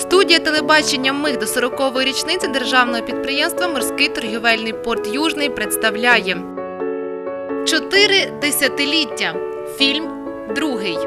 Студія телебачення Миг до 40-ї річниці державного підприємства Морський торгівельний порт Южний представляє Чотири десятиліття. Фільм Другий.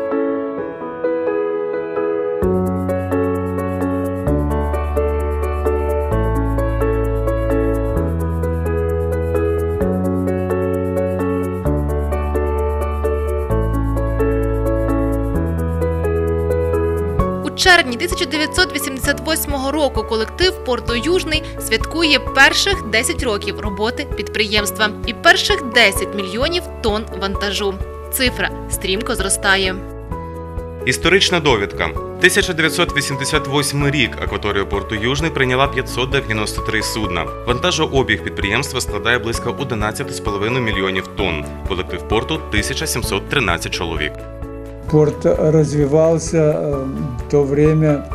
Червні 1988 року колектив порту Южний святкує перших 10 років роботи підприємства і перших 10 мільйонів тонн вантажу. Цифра стрімко зростає. Історична довідка. 1988 рік акваторія порту Южний прийняла 593 судна. Вантажообіг підприємства складає близько 11,5 мільйонів тонн. Колектив порту 1713 чоловік. Порт развивался э, в то время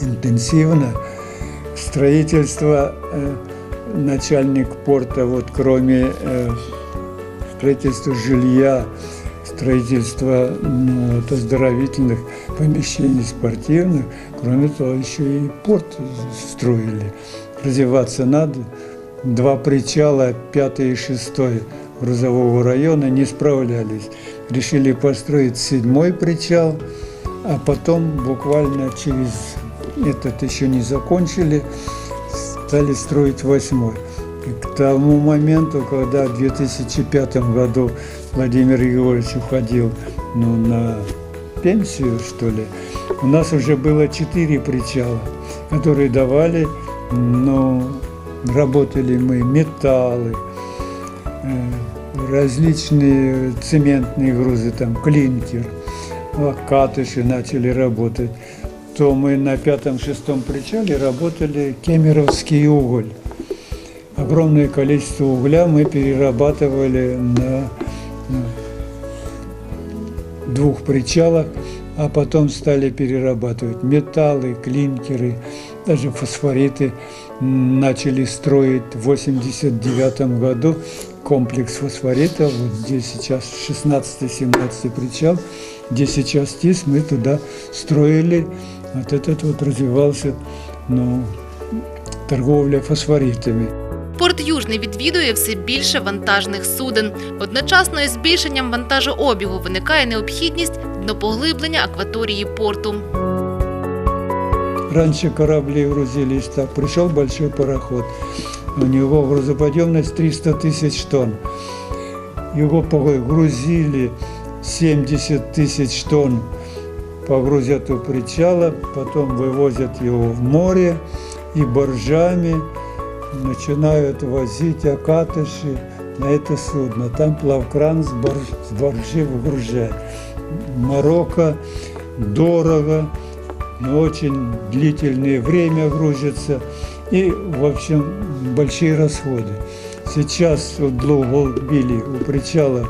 интенсивно. Строительство, э, начальник порта, вот кроме э, строительства жилья, строительства ну, вот, оздоровительных помещений спортивных, кроме того, еще и порт строили. Развиваться надо. Два причала, пятый и шестой грузового района не справлялись. Решили построить седьмой причал, а потом буквально через этот еще не закончили, стали строить восьмой. И к тому моменту, когда в 2005 году Владимир Егорович уходил ну, на пенсию, что ли, у нас уже было четыре причала, которые давали, ну, работали мы, металлы, э, различные цементные грузы, там клинкер, катыши начали работать, то мы на пятом-шестом причале работали кемеровский уголь. Огромное количество угля мы перерабатывали на, на двух причалах, а потом стали перерабатывать металлы, клинкеры, даже фосфориты. Начали строить в 89 году комплекс фосфорита, вот где сейчас 16-17 причал, где сейчас ТИС, мы туда строили, вот этот вот развивался, ну, торговля фосфоритами. Порт Южний відвідує все більше вантажних суден. Одночасно із збільшенням вантажообігу виникає необхідність днопоглиблення акваторії порту. Раньше корабли грузились так. Пришел большой пароход, у него грузоподъемность 300 тысяч тонн. Его погрузили 70 тысяч тонн, погрузят у причала, потом вывозят его в море и боржами начинают возить окатыши на это судно. Там плавкран с, борж, с боржи выгружает. Марокко дорого, но очень длительное время грузится. И, в общем, большие расходы. Сейчас вот Длуголбили у причала.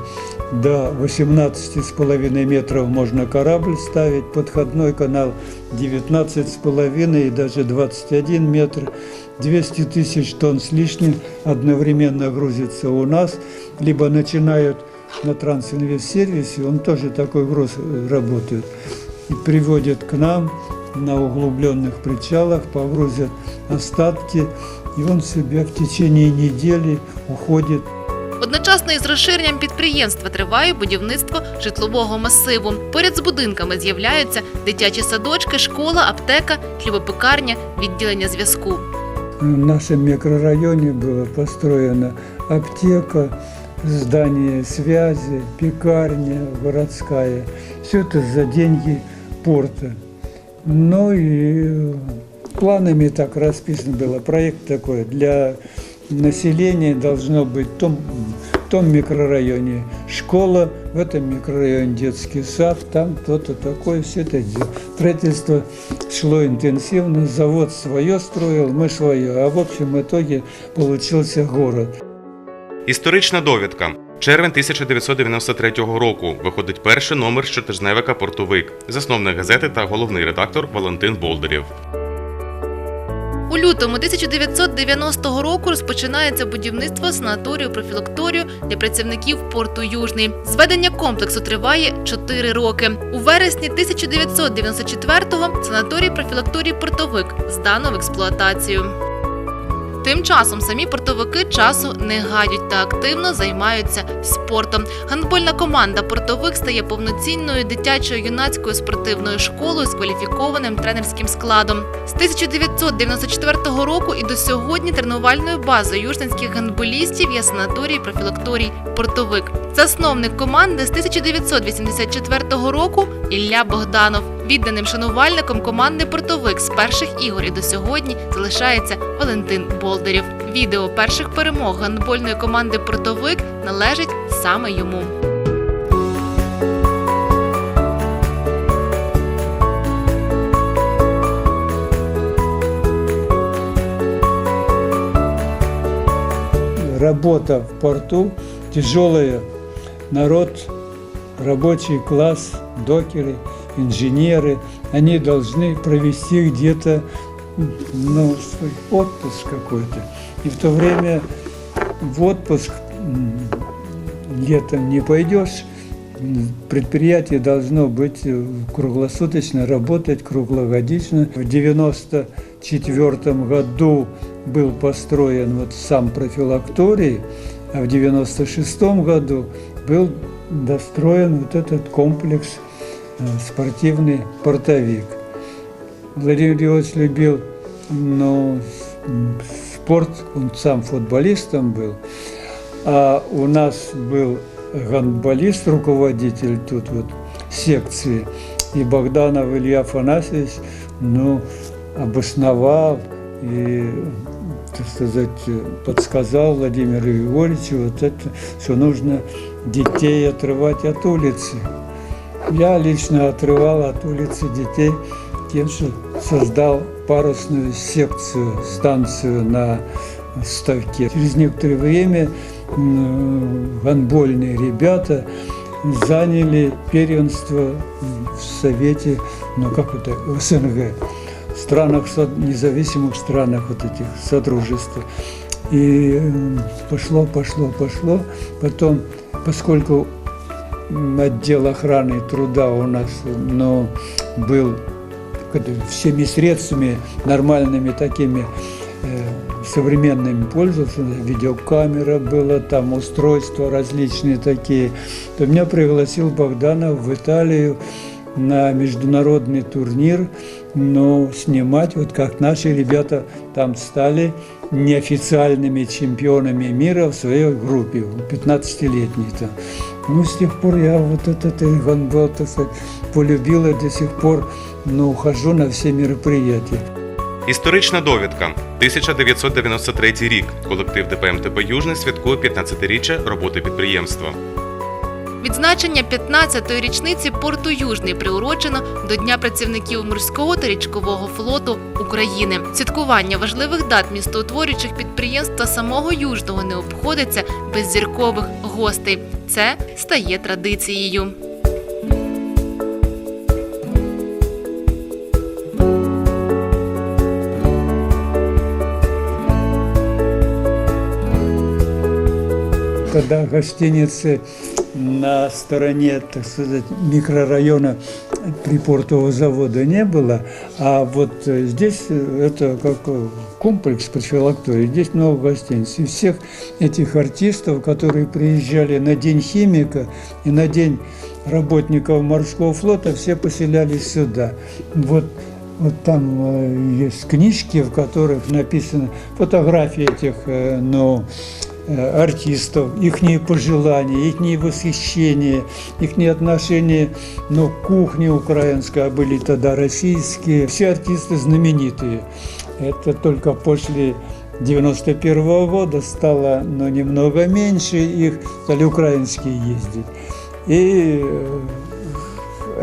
До 18,5 метров можно корабль ставить, подходной канал. 19,5 и даже 21 метр. 200 тысяч тонн с лишним одновременно грузится у нас, либо начинают на Трансинвестсервисе, он тоже такой груз э, работает, и приводят к нам на углубленных причалах, погрузят остатки, и он себе в течение недели уходит Одночасно із розширенням підприємства триває будівництво житлового масиву. Поряд з будинками з'являються дитячі садочки, школа, аптека, хлібопекарня, відділення зв'язку. В нашем микрорайоне была построена аптека, здание связи, пекарня городская. Все это за деньги порта. Ну и э, планами так расписано было. Проект такой для населения должно быть в том, в том микрорайоне школа, в этом микрорайоне детский сад, там кто-то такое, все это дело. Строительство шло интенсивно, завод свое строил, мы свое, а в общем итоге получился город. Історична довідка. Червень 1993 року виходить перший номер щотижневика Портовик, засновник газети та головний редактор Валентин Болдирєв. У лютому 1990 року розпочинається будівництво санаторію-профілакторію для працівників порту Южний. Зведення комплексу триває 4 роки. У вересні 1994-го санаторій-профілакторій портовик здано в експлуатацію. Тим часом самі портовики часу не гадять та активно займаються спортом. Гандбольна команда портовик стає повноцінною дитячою юнацькою спортивною школою з кваліфікованим тренерським складом. З 1994 року і до сьогодні тренувальною базою южненських гандболістів є санаторій профілакторій портовик. Засновник команди з 1984 року Ілля Богданов. Відданим шанувальником команди портовик з перших ігор і до сьогодні залишається Валентин Болдерів. Відео перших перемог гандбольної команди портовик належить саме йому. Работа в порту тяжелая. Народ, рабочий класс, докеры, инженеры, они должны провести где-то ну, свой отпуск какой-то. И в то время в отпуск летом не пойдешь, предприятие должно быть э, круглосуточно работать, круглогодично. В 94 году был построен вот сам профилакторий, а в 96 году был достроен вот этот комплекс спортивный портовик. Владимир Львович любил ну, спорт, он сам футболистом был, а у нас был гандболист, руководитель тут вот секции, и Богданов Илья Афанасьевич, ну, обосновал и, так сказать, подсказал Владимиру Григорьевичу вот это, что нужно детей отрывать от улицы. Я лично отрывал от улицы детей тем, что создал парусную секцию, станцию на ставке. Через некоторое время м, гандбольные ребята заняли первенство в Совете, ну как это, в СНГ, в странах, независимых странах вот этих содружества. И пошло, пошло, пошло. Потом, поскольку отдел охраны труда у нас ну, был всеми средствами нормальными такими э, современными пользоваться, видеокамера была, там устройства различные такие, то меня пригласил Богданов в Италию на международный турнир, но снимать, вот как наши ребята там стали неофициальными чемпионами мира в своей группе, 15-летней там. Ну, с тех пор я вот этот гандбол, так сказать, до сих пор, ну, хожу на все мероприятия. Історична довідка. 1993 рік. Колектив ДПМТБ Южний святкує 15-річчя роботи підприємства. Відзначення 15-ї річниці порту Южний приурочено до Дня працівників морського та річкового флоту України. Святкування важливих дат містоутворюючих підприємств та самого Южного не обходиться без зіркових гостей. Це стає традицією. Когда гостиницы на стороне, так сказать, микрорайона припортового завода не было, а вот э, здесь э, это как э, комплекс профилактории, здесь много гостиниц. И всех этих артистов, которые приезжали на День химика и на День работников морского флота, все поселялись сюда. Вот вот там э, есть книжки, в которых написаны фотографии этих э, ну, э, артистов, их пожелания, их восхищение, их отношения ну, к кухне украинской, а были тогда российские. Все артисты знаменитые. Это только после 91 года стало ну, немного меньше, их стали украинские ездить. И э,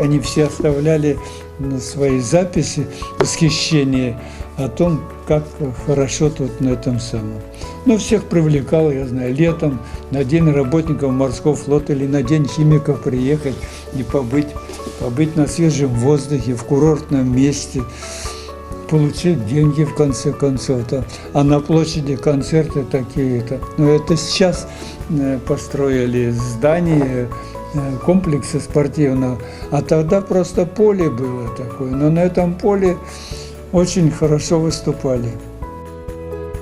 они все оставляли ну, свои записи, восхищение о том, как хорошо тут на этом самом. Ну, всех привлекал, я знаю, летом на День работников морского флота или на День химиков приехать и побыть, побыть на свежем воздухе, в курортном месте, получить деньги в конце концов. Там. А на площади концерты такие-то. Но это сейчас э, построили здание, комплекса спортивного. А тогда просто поле было такое. Но на этом поле очень хорошо выступали.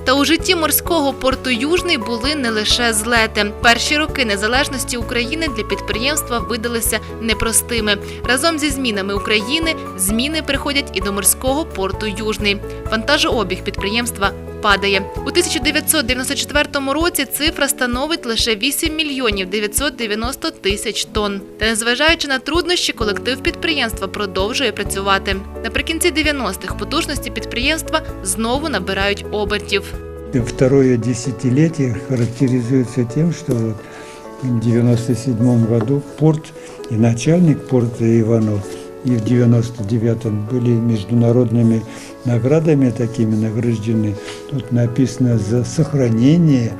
Та у житті морського порту Южний були не лише злети. Перші роки незалежності України для підприємства видалися непростими. Разом зі змінами України зміни приходять і до морського порту Южний. Вантажообіг підприємства падає. У 1994 році цифра становить лише 8 мільйонів 990 тисяч тонн. Та незважаючи на труднощі, колектив підприємства продовжує працювати. Наприкінці 90-х потужності підприємства знову набирають обертів. Второе десятилетие характеризуется тем, что в 97 году порт и начальник порта Иванов и в 99-м были международными наградами такими награждены. Тут написано за сохранение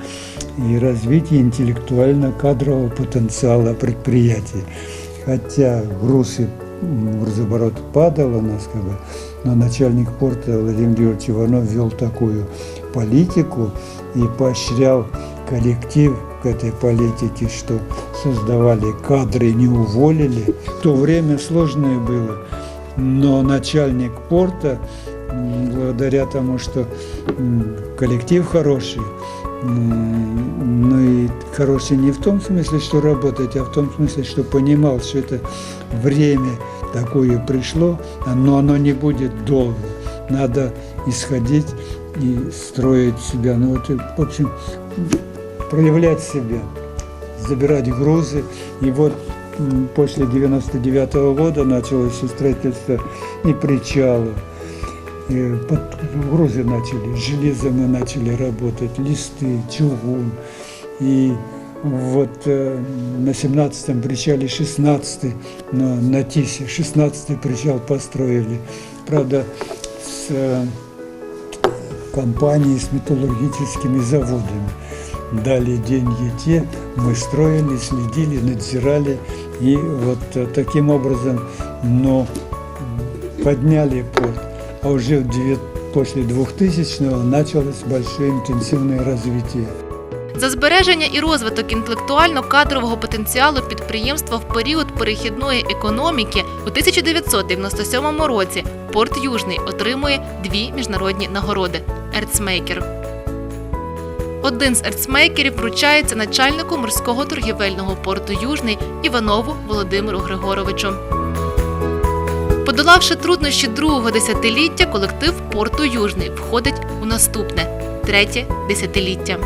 и развитие интеллектуально-кадрового потенциала предприятия. Хотя груз и м, грузооборот падал у нас, как бы, но начальник порта Владимир Георгиевич Иванов вел такую политику и поощрял коллектив к этой политике, что создавали кадры, не уволили. В то время сложное было, но начальник порта, благодаря тому, что коллектив хороший, ну и хороший не в том смысле, что работать, а в том смысле, что понимал, что это время такое пришло, но оно не будет долго. Надо исходить и строить себя. Ну вот, в общем, проявлять себя, забирать грузы. И вот после 99 года началось строительство и причалов. И под грузы начали, с железом мы начали работать, листы, чугун. И вот э, на 17-м причале 16 на, на Тисе, 16-й причал построили. Правда, с э, компанией, с металлургическими заводами. Дали деньги те, мы строили, следили, надзирали. И вот э, таким образом, но подняли порт. А уже в девят- после 2000-го началось большое интенсивное развитие. За збереження і розвиток інтелектуально-кадрового потенціалу підприємства в період перехідної економіки у 1997 році порт Южний отримує дві міжнародні нагороди Ерцмейкер. Один з ерцмейкерів вручається начальнику морського торгівельного порту Южний Іванову Володимиру Григоровичу. Подолавши труднощі другого десятиліття, колектив порту Южний входить у наступне третє десятиліття.